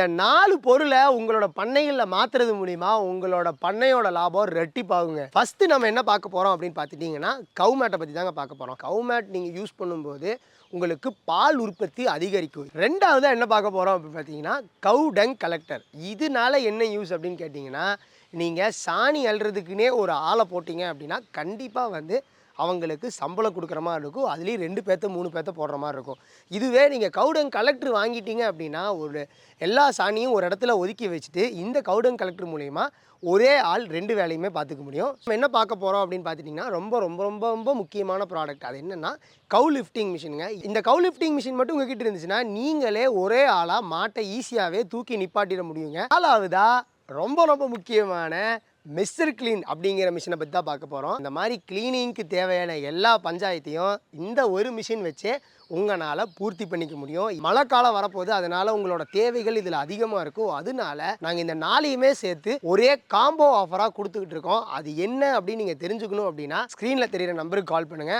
இந்த நாலு பொருளை உங்களோட பண்ணைகளில் மாத்துறது மூலிமா உங்களோட பண்ணையோட லாபம் ரெட்டிப்பாகுங்க. ஃபர்ஸ்ட் நம்ம என்ன பார்க்க போறோம் அப்படின்னு பார்த்துட்டீங்கன்னா கவு மேட்டை பற்றி தாங்க பார்க்க போறோம். கவு மேட் நீங்கள் யூஸ் பண்ணும்போது உங்களுக்கு பால் உற்பத்தி அதிகரிக்கும். ரெண்டாவது என்ன பார்க்க போறோம் அப்படின்னு பார்த்தீங்கன்னா கவு டங் கலெக்டர் இதனால என்ன யூஸ் அப்படின்னு கேட்டிங்கன்னா நீங்கள் சாணி அள்ளுறதுக்குன்னே ஒரு ஆளை போட்டிங்க அப்படின்னா கண்டிப்பாக வந்து அவங்களுக்கு சம்பளம் கொடுக்குற மாதிரி இருக்கும். அதுலேயும் ரெண்டு பேர்த்த மூணு பேர்த்த போடுற மாதிரி இருக்கும். இதுவே நீங்கள் கவுடன் கலெக்டர் வாங்கிட்டீங்க அப்படின்னா ஒரு எல்லா சாணியும் ஒரு இடத்துல ஒதுக்கி வச்சுட்டு இந்த கவுடன் கலெக்டர் மூலயமா ஒரே ஆள் ரெண்டு வேலையுமே பார்த்துக்க முடியும். நம்ம என்ன பார்க்க போகிறோம் அப்படின்னு பார்த்துட்டிங்கன்னா ரொம்ப ரொம்ப ரொம்ப ரொம்ப முக்கியமான ப்ராடக்ட் அது என்னென்னா கவு லிஃப்டிங் மிஷினுங்க இந்த கவு லிஃப்டிங் மிஷின் மட்டும் உங்ககிட்ட இருந்துச்சுன்னா நீங்களே ஒரே ஆளாக மாட்டை ஈஸியாகவே தூக்கி நிப்பாட்டிட முடியுங்க. நாலாவதா ரொம்ப ரொம்ப முக்கியமான மெஸ்ஸர் க்ளீன் அப்படிங்கிற மிஷினை பற்றி தான் பார்க்க போகிறோம் இந்த மாதிரி க்ளீனிங்க்கு தேவையான எல்லா பஞ்சாயத்தையும் இந்த ஒரு மிஷின் வச்சே உங்களால் பூர்த்தி பண்ணிக்க முடியும். மழை காலம் வரப்போகுது அதனால் உங்களோட தேவைகள் இதில் அதிகமாக இருக்கும் அதனால நாங்கள் இந்த நாளையுமே சேர்த்து ஒரே காம்போ ஆஃபராக கொடுத்துக்கிட்டு இருக்கோம். அது என்ன அப்படின்னு நீங்கள் தெரிஞ்சுக்கணும் அப்படின்னா ஸ்க்ரீனில் தெரிகிற நம்பருக்கு கால் பண்ணுங்கள்